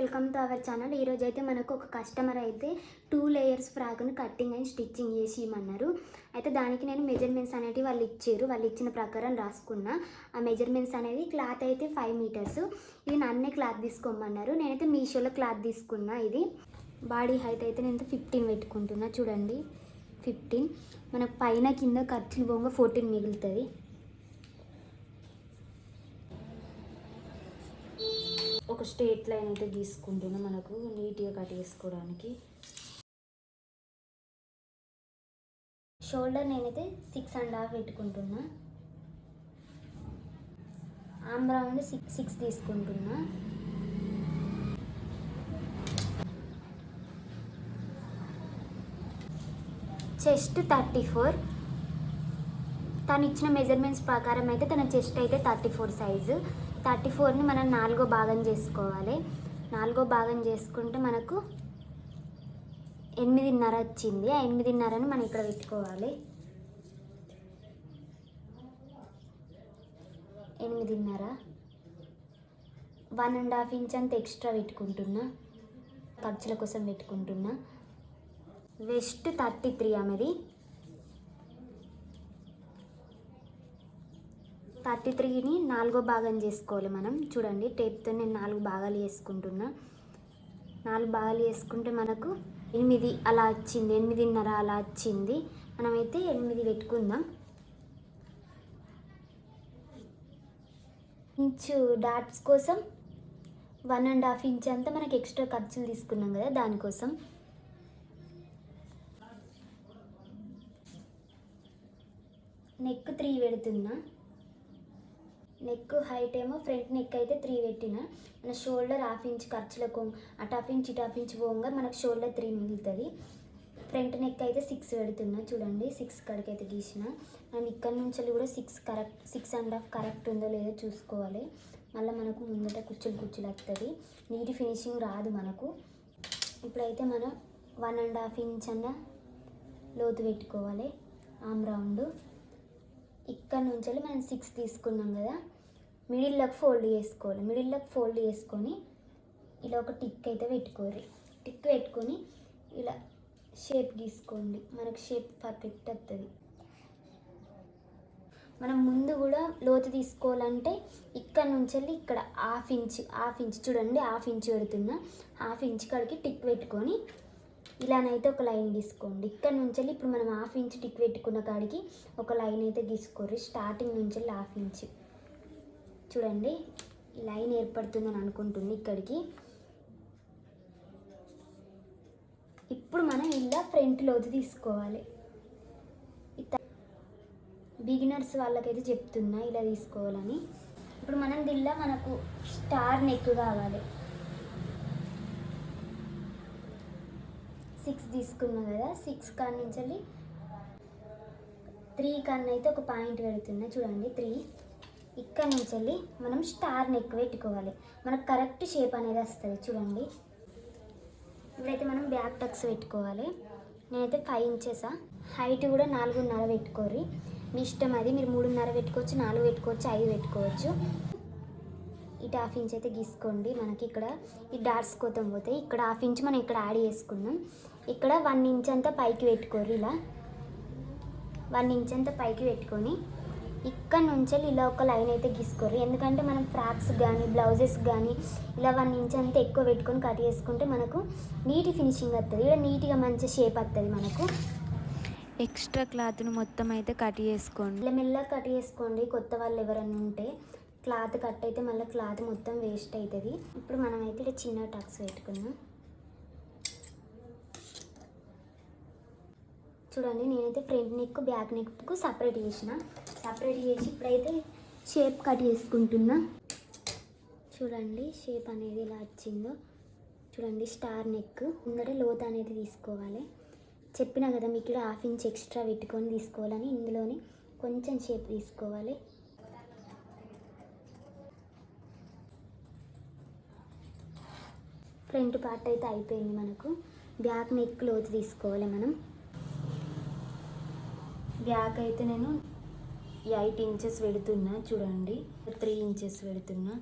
Welcome to our channel ఈరోజు అయితే మనకు ఒక కస్టమర్ అయితే టూ లేయర్స్ ఫ్రాక్ను కట్టింగ్ అండ్ స్టిచ్చింగ్ చేసి ఇవ్వమన్నారు అయితే దానికి నేను మెజర్మెంట్స్ అనేవి వాళ్ళు ఇచ్చారు. వాళ్ళు ఇచ్చిన ప్రకారం రాసుకున్నా. ఆ మెజర్మెంట్స్ అనేది క్లాత్ అయితే ఫైవ్ మీటర్స్ ఇది నన్నే క్లాత్ తీసుకోమన్నారు. నేనైతే మీషోలో క్లాత్ తీసుకున్నా ఇది. బాడీ హైట్ అయితే నేను ఫిఫ్టీన్ పెట్టుకుంటున్నా. చూడండి. ఫిఫ్టీన్ మనకు పైన కింద ఖర్చులు పోగా ఫోర్టీన్ మిగులుతుంది. ఒక స్ట్రేట్ లైన్ అయితే తీసుకుంటున్నా మనకు నీట్గా కట్ చేసుకోవడానికి. షోల్డర్ నేనైతే సిక్స్ అండ్ హాఫ్ పెట్టుకుంటున్నా. ఆమ్ రౌండ్ సిక్స్ సిక్స్ తీసుకుంటున్నా. Chest thirty four. తను ఇచ్చిన మెజర్మెంట్స్ ప్రకారం అయితే తన చెస్ట్ అయితే థర్టీ ఫోర్ సైజు థర్టీ ఫోర్ని మనం నాలుగో భాగం చేసుకోవాలి. నాలుగో భాగం చేసుకుంటే మనకు ఎనిమిదిన్నర వచ్చింది. ఆ ఎనిమిదిన్నరని మనం ఇక్కడ పెట్టుకోవాలి. ఎనిమిదిన్నర. వన్ అండ్ హాఫ్ ఇంచ్ అంత ఎక్స్ట్రా పెట్టుకుంటున్నా. ఖర్చుల కోసం పెట్టుకుంటున్నా. వెస్ట్ థర్టీ త్రీ ఆమెది థర్టీ త్రీని నాలుగో భాగం చేసుకోవాలి మనం. చూడండి టేప్తో నేను నాలుగు భాగాలు చేసుకుంటున్నా నాలుగు భాగాలు చేసుకుంటే మనకు ఎనిమిది అలా వచ్చింది ఎనిమిదిన్నర అలా వచ్చింది. మనమైతే ఎనిమిది పెట్టుకుందాం. ఇంచు డాట్స్ కోసం వన్ అండ్ హాఫ్ ఇంచ్ అంతా మనకి ఎక్స్ట్రా ఖర్చులు తీసుకున్నాం కదా దానికోసం. నెక్ త్రీ పెడుతున్నా. నెక్ హైట్ ఏమో ఫ్రంట్ నెక్ అయితే త్రీ పెట్టిన. మన షోల్డర్ హాఫ్ ఇంచ్ ఖర్చులకు అటు హాఫ్ ఇంచ్ ఇటు హాఫ్ ఇంచ్ పోగా మనకు షోల్డర్ త్రీ మిగులుతుంది. ఫ్రంట్ నెక్ అయితే సిక్స్ పెడుతున్నా చూడండి. సిక్స్ కడికైతే గీసిన. మనం ఇక్కడ నుంచి కూడా six correct six and half correct ఉందో లేదో చూసుకోవాలి. మళ్ళీ మనకు ముందట కుచ్చులు కుచ్చులు వస్తుంది నీటి ఫినిషింగ్ రాదు మనకు. ఇప్పుడైతే మనం వన్ అండ్ హాఫ్ ఇంచ్ అన్న లోతు పెట్టుకోవాలి. ఆమ్ రౌండ్ ఇక్కడ నుంచి మనం సిక్స్ తీసుకున్నాం కదా. మిడిల్లోకి ఫోల్డ్ చేసుకోవాలి. మిడిల్లోకి ఫోల్డ్ చేసుకొని ఇలా ఒక టిక్ అయితే పెట్టుకోరు టిక్ పెట్టుకొని ఇలా షేప్ గీసుకోండి. మనకు షేప్ పర్ఫెక్ట్ వస్తుంది. మనం ముందు కూడా లోతు తీసుకోవాలంటే ఇక్కడ నుంచి వెళ్ళి ఇక్కడ హాఫ్ ఇంచ్ హాఫ్ ఇంచ్ చూడండి హాఫ్ ఇంచ్ పెడుతున్నా. హాఫ్ ఇంచ్ కాడికి టిక్ పెట్టుకొని ఇలానైతే ఒక లైన్ గీసుకోండి. ఇక్కడ నుంచి వెళ్ళి ఇప్పుడు మనం హాఫ్ ఇంచ్ టిక్ పెట్టుకున్న కాడికి ఒక లైన్ అయితే గీసుకోరు స్టార్టింగ్ నుంచి వెళ్ళి హాఫ్ ఇంచ్. చూడండి లైన్ ఏర్పడుతుందని అనుకుంటుంది ఇక్కడికి. ఇప్పుడు మనం ఇలా ఫ్రంట్ లోతు తీసుకోవాలి. బిగినర్స్ వాళ్ళకైతే చెప్తున్నా ఇలా తీసుకోవాలని. ఇప్పుడు మనం దీనిలో మనకు స్టార్ నెక్ కావాలి. సిక్స్ తీసుకున్నాం కదా సిక్స్ కాడ నుంచి వెళ్ళి త్రీ కన్నా అయితే ఒక పాయింట్ పెడుతున్నా. చూడండి త్రీ ఇక్కడ నుంచి వెళ్ళి మనం స్టార్ని ఎక్కువ పెట్టుకోవాలి. మనకు కరెక్ట్ షేప్ అనేది వస్తుంది చూడండి. ఇప్పుడైతే మనం బ్యాక్ టక్స్ పెట్టుకోవాలి. నేనైతే ఫైవ్ ఇంచెసా హైట్ కూడా నాలుగున్నర పెట్టుకోరి మీ ఇష్టం అది మీరు మూడున్నర పెట్టుకోవచ్చు నాలుగు పెట్టుకోవచ్చు ఐదు పెట్టుకోవచ్చు. ఇటు హాఫ్ ఇంచ్ అయితే గీసుకోండి. మనకి ఇక్కడ ఈ డాట్స్ కోతం పోతాయి. ఇక్కడ హాఫ్ ఇంచ్ మనం ఇక్కడ యాడ్ చేసుకుందాం ఇక్కడ వన్ ఇంచ్ అంతా పైకి పెట్టుకోరు ఇలా. వన్ ఇంచ్ అంతా పైకి పెట్టుకొని ఇక్కడ నుంచి ఇలా ఒక లైన్ అయితే గీసుకోరు. ఎందుకంటే మనం ఫ్రాక్స్ కానీ బ్లౌజెస్ కానీ ఇలా వన్ ఇంచ్ అంతా ఎక్కువ పెట్టుకొని కట్ చేసుకుంటే మనకు నీటి ఫినిషింగ్ వస్తుంది ఇక్కడ నీట్గా మంచి షేప్ వస్తుంది మనకు. ఎక్స్ట్రా క్లాత్ను మొత్తం అయితే కట్ చేసుకోండి. ఇలా మెల్లగా కట్ చేసుకోండి. కొత్త వాళ్ళు ఎవరైనా ఉంటే క్లాత్ కట్ అయితే మళ్ళీ క్లాత్ మొత్తం వేస్ట్ అవుతుంది ఇప్పుడు మనం అయితే ఇక్కడ చిన్న టక్స్ పెట్టుకుందాం. చూడండి నేనైతే front neck back neck separate చేసిన. సపరేట్ చేసి ఇప్పుడైతే షేప్ కట్ చేసుకుంటున్నా. చూడండి షేప్ అనేది ఎలా వచ్చిందో. చూడండి స్టార్ నెక్ ముందర లోత అనేది తీసుకోవాలి. చెప్పినా కదా మీకు ఇక్కడ హాఫ్ ఇంచ్ ఎక్స్ట్రా పెట్టుకొని తీసుకోవాలని. ఇందులోనే కొంచెం షేప్ తీసుకోవాలి. ఫ్రంట్ పార్ట్ అయితే అయిపోయింది మనకు. బ్యాక్ నెక్ లోతు తీసుకోవాలి మనం. బ్యాక్ అయితే నేను ఎయిట్ ఇంచెస్ పెడుతున్నా చూడండి. త్రీ ఇంచెస్ పెడుతున్నా.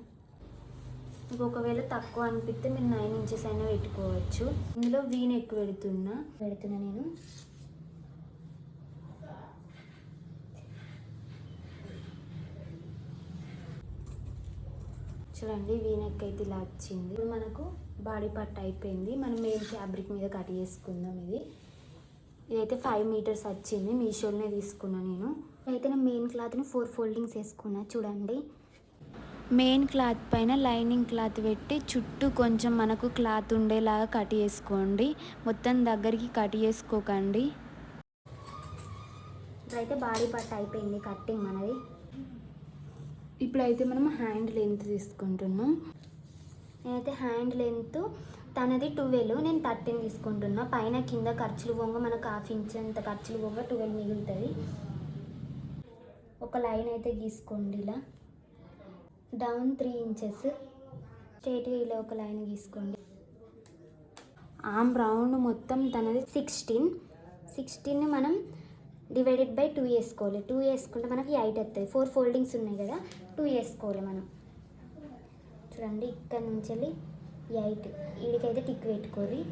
మీకు ఒకవేళ తక్కువ అనిపిస్తే మీరు నైన్ ఇంచెస్ అయినా పెట్టుకోవచ్చు. ఇందులో వీన్ ఎక్కువ పెడుతున్నా. పెడుతున్నా నేను. చూడండి వీనెక్ అయితే ఇలా వచ్చింది. ఇప్పుడు మనకు బాడీ పార్ట్ అయిపోయింది. మనం మెయిన్ ఫ్యాబ్రిక్ మీద కట్ చేసుకుందాం ఇది. ఇదైతే ఫైవ్ మీటర్స్ వచ్చింది. మీషోలోనే తీసుకున్నా నేను. అయితే నేను మెయిన్ క్లాత్ని ఫోర్ ఫోల్డింగ్స్ వేసుకున్నా. చూడండి. మెయిన్ క్లాత్ పైన లైనింగ్ క్లాత్ పెట్టి చుట్టూ కొంచెం మనకు క్లాత్ ఉండేలాగా కట్ చేసుకోండి. మొత్తం దగ్గరికి కట్ చేసుకోకండి. ఇప్పుడైతే బాడీ పార్ట్ అయిపోయింది కట్టింగ్ మనది. ఇప్పుడైతే మనం హ్యాండ్ లెంత్ తీసుకుంటున్నాం. నేనైతే హ్యాండ్ లెంత్ తనది ట్వెల్వ్ నేను థర్టీన్ తీసుకుంటున్నా. పైన కింద ఖర్చులు పోగా మనకు హాఫ్ ఇంచ్ అంత ఖర్చులు పోగా ట్వెల్వ్ మిగులుతుంది. ఒక లైన్ అయితే గీసుకోండి ఇలా. Down three inches. స్ట్రైట్గా ఇలా ఒక లైన్ గీసుకోండి. ఆమ్ రౌండ్ మొత్తం తనది సిక్స్టీన్. సిక్స్టీన్ని మనం డివైడెడ్ బై టూ వేసుకోవాలి. టూ వేసుకుంటే మనకి ఎయిట్ వస్తుంది ఫోర్ ఫోల్డింగ్స్ ఉన్నాయి కదా టూ వేసుకోవాలి మనం. చూడండి ఇక్కడ నుంచి వెళ్ళి ఎయిట్. వీడికైతే టిక్ పెట్టుకోరి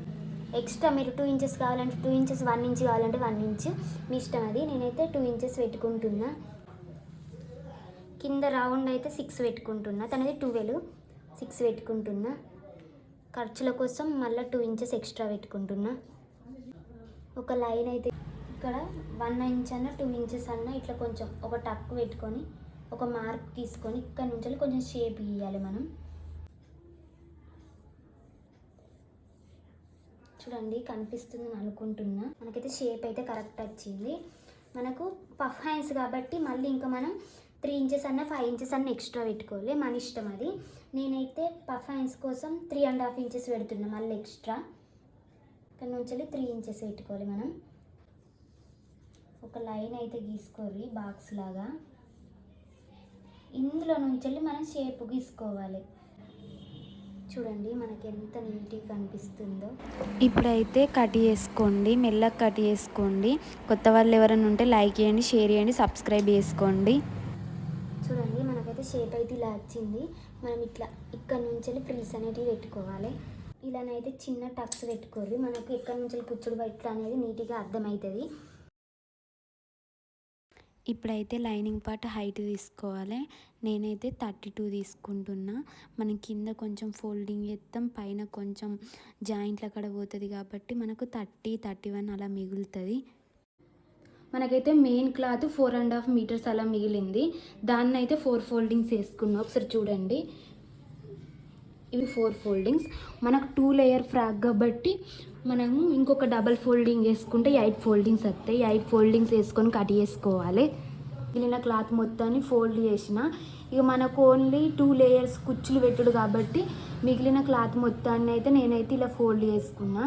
ఎక్స్ట్రా మీరు టూ ఇంచెస్ కావాలంటే టూ ఇంచెస్ వన్ ఇంచ్ కావాలంటే వన్ ఇంచ్. మీ ఇష్టం అది. నేనైతే టూ ఇంచెస్ పెట్టుకుంటున్నా. కింద రౌండ్ అయితే సిక్స్ పెట్టుకుంటున్నా. తనది ట్వెల్వ్. సిక్స్ పెట్టుకుంటున్నా. ఖర్చుల కోసం మళ్ళీ టూ ఇంచెస్ ఎక్స్ట్రా పెట్టుకుంటున్నా. ఒక లైన్ అయితే ఇక్కడ వన్ ఇంచ్ అన్న టూ ఇంచెస్ అన్న ఇట్లా కొంచెం ఒక టక్ పెట్టుకొని ఒక మార్క్ తీసుకొని ఇక్కడ నుంచి కొంచెం షేప్ ఇవ్వాలి మనం. చూడండి కనిపిస్తుంది అనుకుంటున్నా. మనకైతే షేప్ అయితే కరెక్ట్ వచ్చింది. మనకు పఫ్ హ్యాండ్స్ కాబట్టి మళ్ళీ ఇంకా మనం త్రీ ఇంచెస్ అన్న ఫైవ్ ఇంచెస్ అన్న ఎక్స్ట్రా పెట్టుకోవాలి. మన ఇష్టం అది. నేనైతే పఫ్ హ్యాండ్స్ కోసం త్రీ అండ్ హాఫ్ ఇంచెస్ పెడుతున్నా మళ్ళీ ఎక్స్ట్రా ఇక్కడ నుంచి త్రీ ఇంచెస్ పెట్టుకోవాలి మనం. ఒక లైన్ అయితే గీసుకోరి బాక్స్ లాగా. ఇందులో నుంచి మనం షేప్ గీసుకోవాలి. చూడండి మనకి ఎంత నీట్గా కనిపిస్తుందో. ఇప్పుడైతే కట్ చేసుకోండి మెల్లగా కట్ చేసుకోండి. కొత్త వాళ్ళు ఎవరైనా ఉంటే లైక్ చేయండి షేర్ చేయండి సబ్స్క్రైబ్ చేసుకోండి. చూడండి మనకైతే షేప్ అయితే ఇలా వచ్చింది. మనం ఇట్లా ఇక్కడ నుంచి ఫ్రిల్స్ అనేటివి పెట్టుకోవాలి. ఇలానైతే చిన్న టక్స్ పెట్టుకోరు మనకు ఎక్కడి నుంచి కూర్చుడు బయట అనేది నీట్గా అర్థమవుతుంది. ఇప్పుడైతే లైనింగ్ పార్ట్ హైట్ తీసుకోవాలి. నేనైతే థర్టీ టూ తీసుకుంటున్నా. మనం కింద కొంచెం ఫోల్డింగ్ చేస్తాం పైన కొంచెం జాయింట్ల కడ పోతుంది కాబట్టి మనకు థర్టీ థర్టీ వన్ అలా మిగులుతుంది. మనకైతే main cloth four and half metres అలా మిగిలింది. దాన్ని అయితే ఫోర్ ఫోల్డింగ్స్ వేసుకున్నాం. ఒకసారి చూడండి. ఇవి ఫోర్ ఫోల్డింగ్స్. మనకు టూ లేయర్ ఫ్రాక్ కాబట్టి మనము ఇంకొక డబల్ ఫోల్డింగ్ వేసుకుంటే ఎయిట్ ఫోల్డింగ్స్ వస్తాయి. ఎయిట్ ఫోల్డింగ్స్ వేసుకొని కట్ చేసుకోవాలి. మిగిలిన క్లాత్ మొత్తాన్ని ఫోల్డ్ చేసిన. ఇక మనకు ఓన్లీ టూ లేయర్స్ కుచ్చులు పెట్టుడు కాబట్టి మిగిలిన క్లాత్ మొత్తాన్ని అయితే నేనైతే ఇలా ఫోల్డ్ చేసుకున్నా.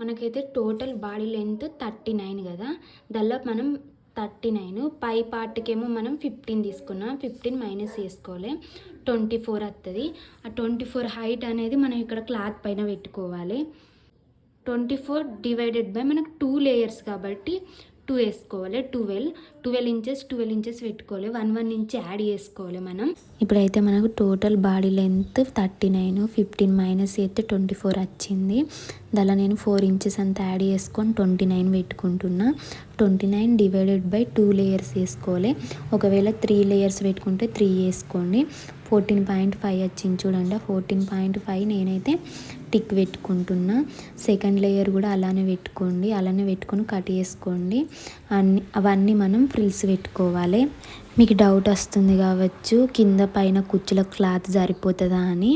మనకైతే total body length thirty nine కదా. దానిలో మనం థర్టీ నైన్. పై పార్ట్కేమో మనం ఫిఫ్టీన్ తీసుకున్నాం. ఫిఫ్టీన్ మైనస్ చేసుకోవాలి. ట్వంటీ ఫోర్ వస్తుంది ఆ ట్వంటీ ఫోర్ హైట్ అనేది మనం ఇక్కడ క్లాత్ పైన పెట్టుకోవాలి. ట్వంటీ ఫోర్ డివైడెడ్ బై మనకు టూ లేయర్స్ కాబట్టి టూ వేసుకోవాలి twelve twelve inches twelve inches పెట్టుకోవాలి. వన్ వన్ ఇంచ్ యాడ్ చేసుకోవాలి మనం. ఇప్పుడైతే మనకు total body length thirty nine fifteen minus అయితే ట్వంటీ ఫోర్ వచ్చింది. దానిలో నేను ఫోర్ ఇంచెస్ అంతా యాడ్ చేసుకొని ట్వంటీ నైన్ పెట్టుకుంటున్నా. Twenty nine divided by two layers వేసుకోవాలి. ఒకవేళ త్రీ లేయర్స్ పెట్టుకుంటే త్రీ వేసుకోండి. ఫోర్టీన్ పాయింట్ ఫైవ్ వచ్చింది చూడండి. ఫోర్టీన్ పాయింట్ ఫైవ్ నేనైతే టిక్ పెట్టుకుంటున్నా. సెకండ్ లేయర్ కూడా అలానే పెట్టుకోండి. అలానే పెట్టుకొని కట్ చేసుకోండి. అన్ని అవన్నీ మనం ఫ్రిల్స్ పెట్టుకోవాలి. మీకు డౌట్ వస్తుంది కావచ్చు కింద పైన కుచ్చుల క్లాత్ సరిపోతుందా అని.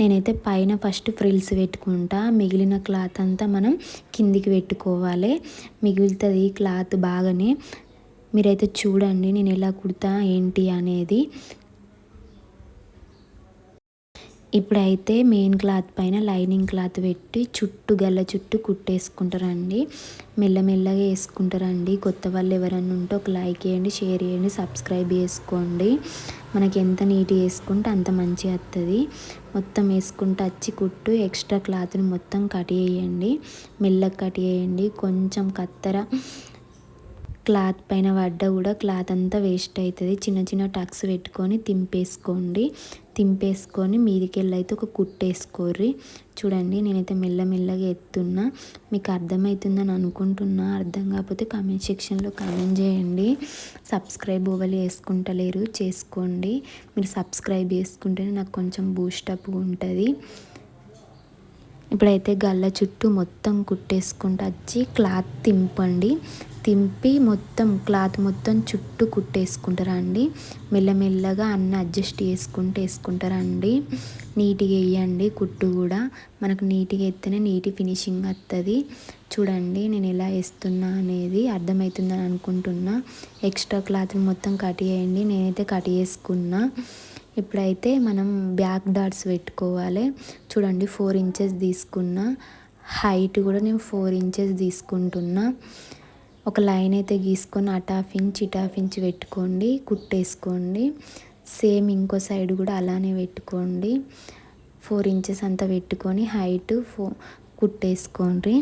నేనైతే పైన ఫస్ట్ ఫ్రిల్స్ పెట్టుకుంటా. మిగిలిన క్లాత్ అంతా మనం కిందికి పెట్టుకోవాలి. మిగులుతుంది క్లాత్ బాగానే. మీరైతే చూడండి నేను ఎలా కుడతా ఏంటి అనేది. ఇప్పుడైతే మెయిన్ క్లాత్ పైన లైనింగ్ క్లాత్ పెట్టి చుట్టూ గల్ల చుట్టూ కుట్టేసుకుంటారండి. మెల్లమెల్లగా వేసుకుంటారండి. కొత్త వాళ్ళు ఎవరైనా ఉంటే ఒక లైక్ చేయండి షేర్ చేయండి సబ్స్క్రైబ్ చేసుకోండి. మనకి ఎంత నీట్గా వేసుకుంటే అంత మంచిగా వస్తుంది మొత్తం వేసుకుంటూ వచ్చి కుట్టు ఎక్స్ట్రా క్లాత్ని మొత్తం కట్ చేయండి. మెల్లగా కట్ చేయండి. కొంచెం కత్తెర క్లాత్ పైన పడ్డ కూడా క్లాత్ అంతా వేస్ట్ అవుతుంది చిన్న చిన్న టక్స్ పెట్టుకొని తింపేసుకోండి. తింపేసుకొని మీదికి అయితే ఒక కుట్టేసుకోర్రి. చూడండి నేనైతే మెల్లమెల్లగా ఎత్తున్నా. మీకు అర్థమవుతుందని అనుకుంటున్నా. అర్థం కాకపోతే కామెంట్ సెక్షన్లో కామెంట్ చేయండి. సబ్స్క్రైబ్ ఓవలు వేసుకుంటలేరు. చేసుకోండి. మీరు సబ్స్క్రైబ్ చేసుకుంటేనే నాకు కొంచెం బూస్టప్ ఉంటుంది. ఇప్పుడైతే గల్ల చుట్టూ మొత్తం కుట్టేసుకుంటూ వచ్చి క్లాత్ తింపండి. తింపి మొత్తం క్లాత్ మొత్తం చుట్టూ కుట్టేసుకుంటారండి. మెల్లమెల్లగా అన్ని అడ్జస్ట్ చేసుకుంటూ వేసుకుంటారండి. నీట్గా వేయండి కుట్టు కూడా. మనకు నీట్గా ఎత్తేనే నీటి ఫినిషింగ్ వస్తుంది చూడండి నేను ఎలా వేస్తున్నా అనేది అర్థమవుతుందని అనుకుంటున్నా. ఎక్స్ట్రా క్లాత్ మొత్తం కట్ చేయండి. నేనైతే కట్ చేసుకున్నా. ఇప్పుడైతే మనం బ్యాక్ డాట్స్ పెట్టుకోవాలి. చూడండి ఫోర్ ఇంచెస్ తీసుకున్నా. హైట్ కూడా నేను ఫోర్ ఇంచెస్ తీసుకుంటున్నా. ఒక లైన్ అయితే గీసుకొని అటాఫించి ఇటాఫించి పెట్టుకోండి కుట్టేసుకోండి. సేమ్ ఇంకో సైడ్ కూడా అలానే పెట్టుకోండి. ఫోర్ ఇంచెస్ అంతా పెట్టుకొని హైట్ ఫో కుట్టేసుకోండి.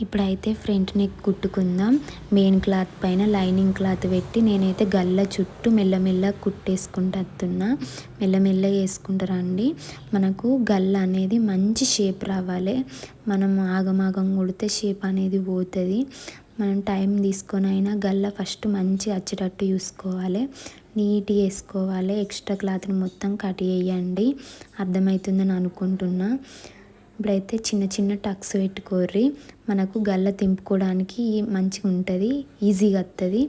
ఇప్పుడైతే ఫ్రంట్ నెక్ కుట్టుకుందాం. మెయిన్ క్లాత్ పైన లైనింగ్ క్లాత్ పెట్టి నేనైతే గల్ల చుట్టూ మెల్లమెల్ల కుట్టేసుకుంటూ వస్తున్నా. మెల్లమెల్ల వేసుకుంటారండి మనకు గల్ల అనేది మంచి షేప్ రావాలి. మనం ఆగమాగం కుడితే షేప్ అనేది పోతుంది. మనం టైం తీసుకొని అయినా గల్ల ఫస్ట్ మంచి వచ్చేటట్టు చూసుకోవాలి. నీట్గా వేసుకోవాలి. ఎక్స్ట్రా క్లాత్ని మొత్తం కట్ చేయండి. అర్థమవుతుందని అనుకుంటున్నా. ఇప్పుడైతే చిన్న చిన్న టక్స్ పెట్టుకోర్రి. మనకు గల్ల తింపుకోవడానికి మంచిగా ఉంటుంది ఈజీగా వస్తుంది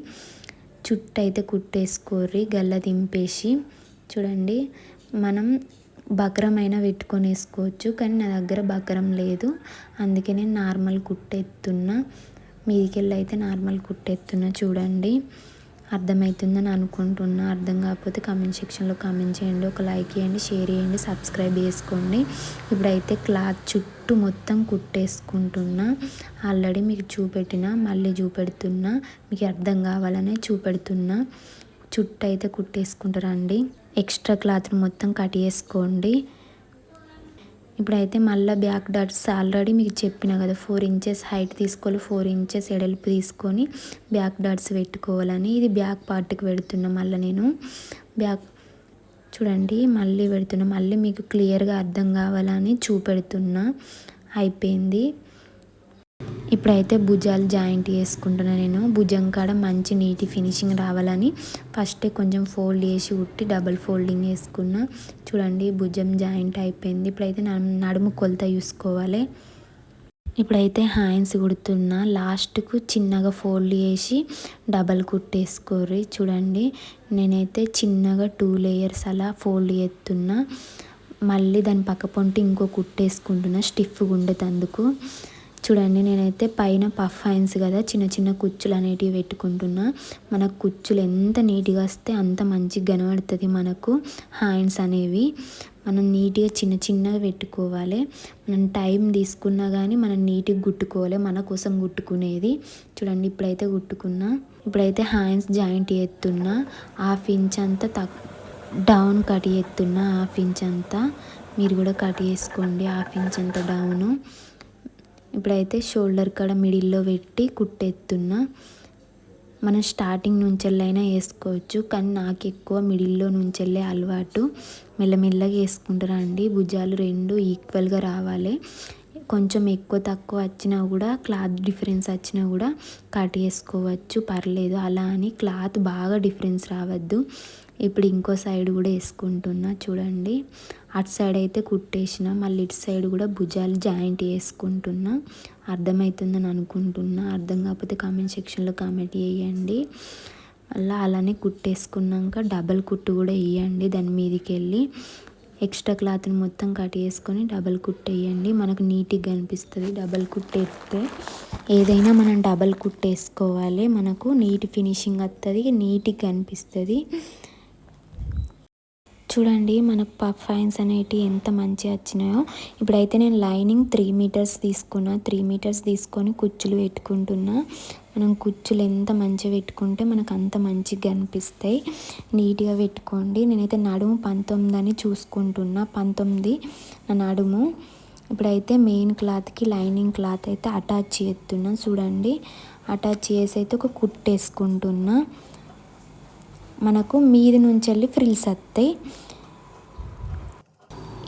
చుట్టూ అయితే కుట్టేసుకోర్రి గల్ల దింపేసి. చూడండి మనం బక్రమైన పెట్టుకొని వేసుకోవచ్చు కానీ నా దగ్గర బక్రం లేదు. అందుకే నేను నార్మల్ కుట్టెత్తున్నా. మీదికెళ్ళి అయితే నార్మల్ కుట్టెత్తున్నా చూడండి. అర్థమవుతుందని అనుకుంటున్నా. అర్థం కాకపోతే కామెంట్ సెక్షన్లో కామెంట్ చేయండి. ఒక లైక్ చేయండి షేర్ చేయండి సబ్స్క్రైబ్ చేసుకోండి. ఇప్పుడైతే క్లాత్ చుట్టూ మొత్తం కుట్టేసుకుంటున్నా. ఆల్రెడీ మీకు చూపెట్టిన మళ్ళీ చూపెడుతున్నా. మీకు అర్థం కావాలనే చూపెడుతున్నా. చుట్టూ అయితే కుట్టేసుకుంటారండి ఎక్స్ట్రా క్లాత్ని మొత్తం కట్ చేసుకోండి. ఇప్పుడైతే మళ్ళీ బ్యాక్ డాట్స్ ఆల్రెడీ మీకు చెప్పిన కదా ఫోర్ ఇంచెస్ హైట్ తీసుకోవాలి ఫోర్ ఇంచెస్ ఎడల్పు తీసుకొని బ్యాక్ డాట్స్ పెట్టుకోవాలని. ఇది బ్యాక్ పార్ట్కి పెడుతున్నా మళ్ళీ నేను. బ్యాక్ చూడండి మళ్ళీ పెడుతున్నా. మళ్ళీ మీకు క్లియర్గా అర్థం కావాలని చూపెడుతున్నా. అయిపోయింది. ఇప్పుడైతే భుజాలు జాయింట్ చేసుకుంటున్నాను నేను. భుజం కాడ మంచి నీటి ఫినిషింగ్ రావాలని ఫస్ట్ కొంచెం ఫోల్డ్ చేసి ఉట్టి డబల్ ఫోల్డింగ్ వేసుకున్నా చూడండి భుజం జాయింట్ అయిపోయింది. ఇప్పుడైతే నడుము కొలత చూసుకోవాలి. ఇప్పుడైతే హ్యాండ్స్ కుడుతున్నా. లాస్ట్కు చిన్నగా ఫోల్డ్ చేసి డబల్ కుట్టేసుకోర్రి. చూడండి నేనైతే చిన్నగా టూ లేయర్స్ అలా ఫోల్డ్ చేస్తున్నా. మళ్ళీ దాని పక్క పొంటి ఇంకో కుట్టేసుకుంటున్నా. స్టిఫ్గా ఉండేటందుకు. చూడండి నేనైతే పైన పఫ్ హైన్స్ కదా చిన్న చిన్న కుచ్చులు అనేటివి పెట్టుకుంటున్నా. మనకు కుచ్చులు ఎంత నీట్గా వస్తే అంత మంచిగా కనబడుతుంది మనకు హ్యాండ్స్ అనేవి. మనం నీట్గా చిన్న చిన్నగా పెట్టుకోవాలి. మనం టైం తీసుకున్నా కానీ మనం నీట్గా కుట్టుకోవాలి మన కోసం కుట్టుకునేది చూడండి ఇప్పుడైతే కుట్టుకున్నా ఇప్పుడైతే హ్యాండ్స్ జాయింట్ ఎత్తున్నా హాఫ్ ఇంచ్ అంతా తక్ డౌన్ కట్ ఎత్తున్నా హాఫ్ ఇంచ్ అంతా. మీరు కూడా కట్ చేసుకోండి హాఫ్ ఇంచ్ అంతా డౌను. ఇప్పుడైతే షోల్డర్ కాడ మిడిల్లో పెట్టి కుట్టెత్తున్నా మనం స్టార్టింగ్ నుంచెల్లైనా వేసుకోవచ్చు కానీ నాకు ఎక్కువ మిడిల్లో నుంచెల్లే అలవాటు. మెల్లమెల్లగా వేసుకుంటారా అండి భుజాలు రెండు ఈక్వల్గా రావాలి. కొంచెం ఎక్కువ తక్కువ వచ్చినా కూడా క్లాత్ డిఫరెన్స్ వచ్చినా కూడా కట్ చేసుకోవచ్చు. పర్లేదు అలా అని క్లాత్ బాగా డిఫరెన్స్ రావద్దు. ఇప్పుడు ఇంకో సైడ్ కూడా వేసుకుంటున్నా చూడండి. అటు సైడ్ అయితే కుట్టేసిన మళ్ళీ ఇటు సైడ్ కూడా భుజాలు జాయింట్ వేసుకుంటున్నా. అర్థమవుతుందని అనుకుంటున్నా. అర్థం కాకపోతే కామెంట్ సెక్షన్లో కామెంట్ చేయండి. మళ్ళీ అలానే కుట్టేసుకున్నాక డబల్ కుట్టు కూడా వేయండి దాని మీదకి వెళ్ళి. ఎక్స్ట్రా క్లాత్ని మొత్తం కట్ చేసుకొని డబల్ కుట్ వేయండి. మనకు నీట్గా కనిపిస్తుంది డబల్ కుట్ వేస్తే. ఏదైనా మనం డబల్ కుట్ వేసుకోవాలి. మనకు నీట్ ఫినిషింగ్ వస్తుంది నీట్గా కనిపిస్తుంది. చూడండి మనకు పఫ్ ఫైన్స్ అనేటివి ఎంత మంచిగా వచ్చినాయో. ఇప్పుడైతే నేను లైనింగ్ త్రీ మీటర్స్ తీసుకున్నా. త్రీ మీటర్స్ తీసుకొని కుచ్చులు పెట్టుకుంటున్నా. మనం కుచ్చులు ఎంత మంచిగా పెట్టుకుంటే మనకు అంత మంచిగా కనిపిస్తాయి. నీట్గా పెట్టుకోండి. నేనైతే నడుము పంతొమ్మిది అని చూసుకుంటున్నా. పంతొమ్మిది నా నడుము. ఇప్పుడైతే మెయిన్ క్లాత్కి లైనింగ్ క్లాత్ అయితే అటాచ్ చేస్తున్నా. చూడండి అటాచ్ చేసి అయితే ఒక కుట్టేసుకుంటున్నా మనకు మీది నుంచి వెళ్ళి ఫ్రిల్స్ వస్తాయి.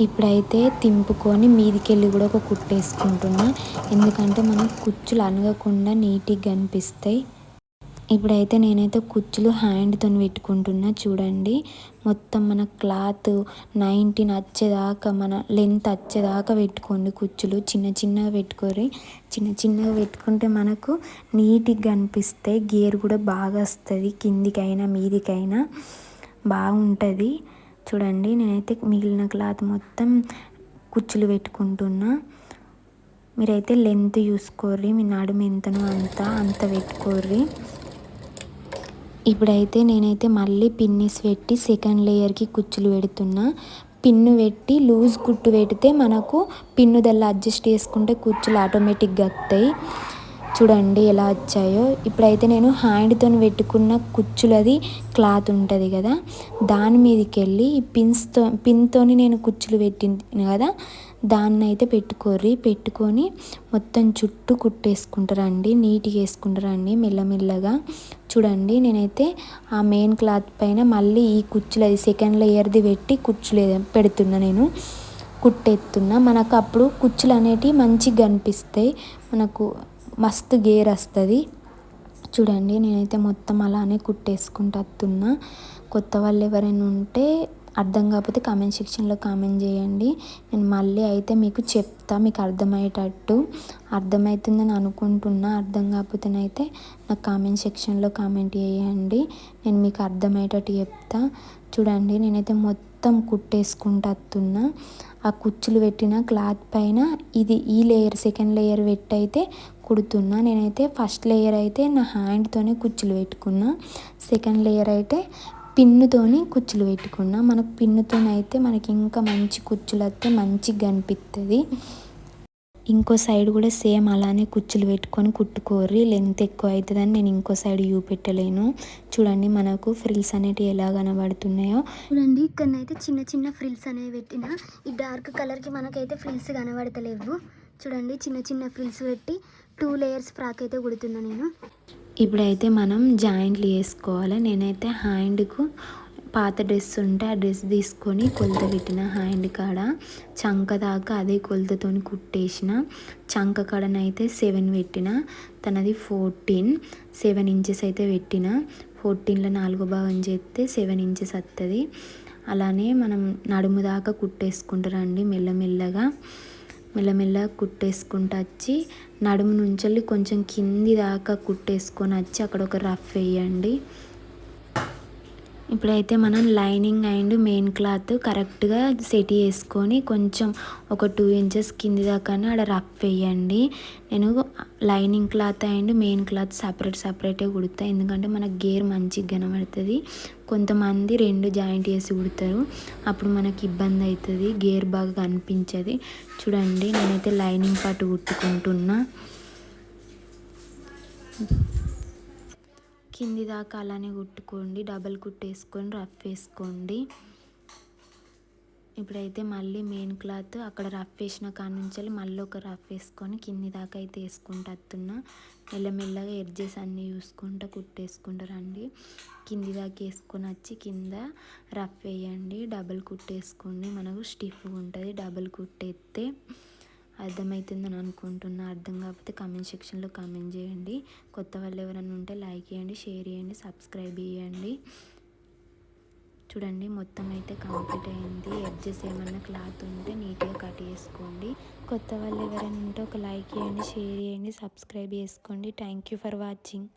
ఇప్పుడైతే తింపుకొని మీదికెళ్ళి కూడా ఒక కుట్టేసుకుంటున్నా. ఎందుకంటే మనకు కుచ్చులు అనగకుండా నీట్గా కనిపిస్తాయి ఇప్పుడైతే నేనైతే కుచ్చులు హ్యాండ్తో పెట్టుకుంటున్నా చూడండి. మొత్తం మన క్లాత్ నైన్టీన్ వచ్చేదాకా మన లెంత్ వచ్చేదాకా పెట్టుకోండి కుచ్చులు. చిన్న చిన్నగా పెట్టుకోరి. చిన్న చిన్నగా పెట్టుకుంటే మనకు నీట్గా కనిపిస్తాయి గేర్ కూడా బాగా వస్తుంది కిందికైనా మీదికైనా బాగుంటుంది. చూడండి నేనైతే మిగిలిన క్లాత్ మొత్తం కుచ్చులు పెట్టుకుంటున్నా. మీరైతే లెంత్ చూసుకోర్రి మీ నడుము ఎంతనో అంత అంత పెట్టుకోర్రి. ఇప్పుడైతే నేనైతే మళ్ళీ పిన్నిస్ పెట్టి సెకండ్ లేయర్కి కుచ్చులు పెడుతున్నా. పిన్ను పెట్టి లూజ్ కుట్టు పెడితే మనకు పిన్ను దల్లా అడ్జస్ట్ చేసుకుంటే కుచ్చులు ఆటోమేటిక్గా వస్తాయి చూడండి ఎలా వచ్చాయో. ఇప్పుడైతే నేను హ్యాండ్తో పెట్టుకున్న కుచ్చులది క్లాత్ ఉంటుంది కదా దాని మీదకి వెళ్ళి ఈ పిన్స్తో పిన్తోని నేను కుచ్చులు పెట్టిన కదా దాన్ని అయితే పెట్టుకోర్రి. పెట్టుకొని మొత్తం చుట్టూ కుట్టేసుకుంటారండి నీట్గా వేసుకుంటారండి మెల్లమెల్లగా. చూడండి నేనైతే ఆ మెయిన్ క్లాత్ పైన మళ్ళీ ఈ కుచ్చులు అది సెకండ్ లేయర్ది పెట్టి కుచ్చులు పెడుతున్నా నేను. కుట్టెత్తున్నా మనకు అప్పుడు కుచ్చులు అనేటివి మంచిగా కనిపిస్తాయి. మనకు మస్తు గేర్ వస్తుంది. చూడండి నేనైతే మొత్తం అలానే కుట్టేసుకుంటూ వస్తున్నా. కొత్త వాళ్ళు ఎవరైనా ఉంటే అర్థం కాకపోతే కామెంట్ సెక్షన్లో కామెంట్ చేయండి. నేను మళ్ళీ అయితే మీకు చెప్తా మీకు అర్థమయ్యేటట్టు. అర్థమవుతుందని అనుకుంటున్నా అర్థం కాకపోతేనైతే నాకు కామెంట్ సెక్షన్లో కామెంట్ చేయండి. నేను మీకు అర్థమయ్యేటట్టు చెప్తా. చూడండి నేనైతే మొత్తం కుట్టేసుకుంటూ ఆ కుచ్చులు పెట్టిన క్లాత్ పైన ఇది ఈ లేయర్ సెకండ్ లేయర్ పెట్టయితే కుడుతున్నా. నేనైతే ఫస్ట్ లేయర్ అయితే నా హ్యాండ్తోనే కుచ్చులు పెట్టుకున్నా. సెకండ్ లేయర్ అయితే పిన్నుతోని కుచ్చులు పెట్టుకున్నా. మనకు పిన్నుతోనైతే మనకి ఇంకా మంచి కుచ్చులు వస్తే మంచిగా కనిపిస్తుంది ఇంకో సైడ్ కూడా సేమ్ అలానే కుచ్చులు పెట్టుకొని కుట్టుకోర్రి. లెంత్ ఎక్కువ అవుతుందని నేను ఇంకో సైడ్ యూ పెట్టలేను చూడండి మనకు ఫ్రిల్స్ అనేటివి ఎలా కనబడుతున్నాయో. చూడండి ఇక్కడనైతే చిన్న చిన్న ఫ్రిల్స్ అనేవి పెట్టిన. ఈ డార్క్ కలర్కి మనకైతే ఫ్రిల్స్ కనబడతలేవు. చూడండి చిన్న చిన్న ఫ్రిల్స్ పెట్టి టూ లేయర్స్ ఫ్రాక్ అయితే కుడుతున్నా నేను. ఇప్పుడైతే మనం జాయింట్లు వేసుకోవాలి. నేనైతే హ్యాండ్కు పాత డ్రెస్ ఉంటే ఆ డ్రెస్ తీసుకొని కొలత పెట్టిన హ్యాండ్ కాడ. చంక దాకా అదే కొలతతోని కుట్టేసిన. చంక కాడనైతే సెవెన్ పెట్టిన. తనది ఫోర్టీన్. సెవెన్ ఇంచెస్ అయితే పెట్టిన. ఫోర్టీన్లో నాలుగో భాగం చేస్తే సెవెన్ ఇంచెస్ వస్తుంది అలానే మనం నడుము దాకా కుట్టేసుకుంటారండి మెల్లమెల్లగా. మెల్లమెల్ల కుట్టేసుకుంటూ వచ్చి నడుము నుంచి కొంచెం కింది దాకా కుట్టేసుకొని వచ్చి అక్కడ ఒక రఫ్ వేయండి. ఇప్పుడైతే మనం లైనింగ్ అండ్ మెయిన్ క్లాత్ కరెక్ట్గా సెట్ చేసుకొని కొంచెం ఒక టూ ఇంచెస్ కింది దాకానే ఆడ రఫ్ వేయండి. నేను lining cloth and main cloth separate సపరేటే కుడతా. ఎందుకంటే మనకు గేర్ మంచిగా కనబడుతుంది. కొంతమంది రెండు జాయింట్ చేసి కుడతారు. అప్పుడు మనకి ఇబ్బంది అవుతుంది గేర్ బాగా కనిపించదు. చూడండి నేనైతే లైనింగ్ పాటు కుట్టుకుంటున్నా. కింది దాకా అలానే కుట్టుకోండి. డబల్ కుట్టేసుకొని రఫ్ వేసుకోండి. ఇప్పుడైతే మళ్ళీ మెయిన్ క్లాత్ అక్కడ రఫ్ వేసిన కాడ నుంచి మళ్ళీ ఒక రఫ్ వేసుకొని కింది దాకా అయితే వేసుకుంటూ వస్తున్నా. మెల్లమెల్లగా ఎడ్జెస్ అన్నీ చూసుకుంటూ కుట్టేసుకుంటారండి కింది దాకా వేసుకొని వచ్చి కింద రఫ్ వేయండి. డబల్ కుట్టేసుకోండి. మనకు స్టిఫ్గా ఉంటుంది. డబల్ కుట్టేస్తే అర్థమవుతుందని అనుకుంటున్నా. అర్థం కాకపోతే కామెంట్ సెక్షన్లో కామెంట్ చేయండి. కొత్త వాళ్ళు ఎవరైనా ఉంటే లైక్ చేయండి షేర్ చేయండి సబ్స్క్రైబ్ చేయండి. చూడండి మొత్తం అయితే కంప్లీట్ అయింది. ఎడ్జెస్ ఏమన్నా క్లాత్ ఉంటే నీట్గా కట్ చేసుకోండి. కొత్త వాళ్ళు ఎవరైనా ఉంటే ఒక లైక్ చేయండి షేర్ చేయండి సబ్స్క్రైబ్ చేసుకోండి. Thank you for watching